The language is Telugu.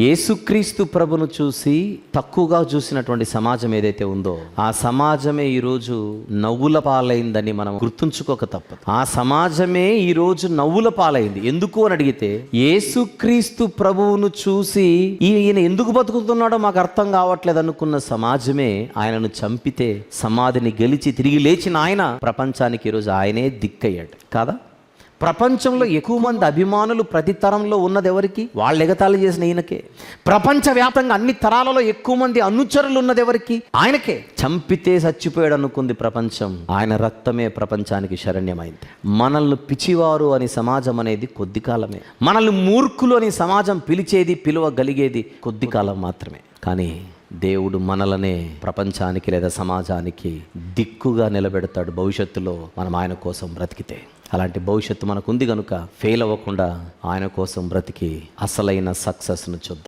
యేసుక్రీస్తు ప్రభును చూసి తక్కువగా చూసినటువంటి సమాజం ఏదైతే ఉందో ఆ సమాజమే ఈరోజు నవ్వుల పాలైందని మనం గుర్తుంచుకోక తప్పదు. ఆ సమాజమే ఈరోజు నవ్వుల పాలైంది. ఎందుకు అని అడిగితే యేసుక్రీస్తు ప్రభువును చూసి ఈయన ఎందుకు బతుకుతున్నాడో మాకు అర్థం కావట్లేదు అనుకున్న సమాజమే ఆయనను చంపితే సమాధిని గెలిచి తిరిగి లేచిన ఆయన ప్రపంచానికి ఈరోజు ఆయనే దిక్కయ్యాడు. కాదా? ప్రపంచంలో ఎక్కువ మంది అభిమానులు ప్రతి తరంలో ఉన్నది ఎవరికి? వాళ్ళు ఎగతాళి చేసిన ఈయనకే. ప్రపంచవ్యాప్తంగా అన్ని తరాలలో ఎక్కువ మంది అనుచరులు ఉన్నది ఎవరికి? ఆయనకే. చంపితే చచ్చిపోయాడు అనుకుంది ప్రపంచం. ఆయన రక్తమే ప్రపంచానికి శరణ్యమైంది. మనల్ని పిచ్చివారు అని సమాజం అనేది కొద్ది కాలమే. మనల్ని మూర్ఖులు అని సమాజం పిలిచేది పిలువగలిగేది కొద్ది కాలం మాత్రమే. కానీ దేవుడు మనలనే ప్రపంచానికి లేదా సమాజానికి దిక్కుగా నిలబెడతాడు భవిష్యత్తులో మనం ఆయన కోసం బ్రతికితే. అలాంటి భవిష్యత్తు మనకుంది కనుక ఫెయిల్ అవ్వకుండా ఆయన కోసం బ్రతికి అసలైన సక్సెస్ను చూద్దాం.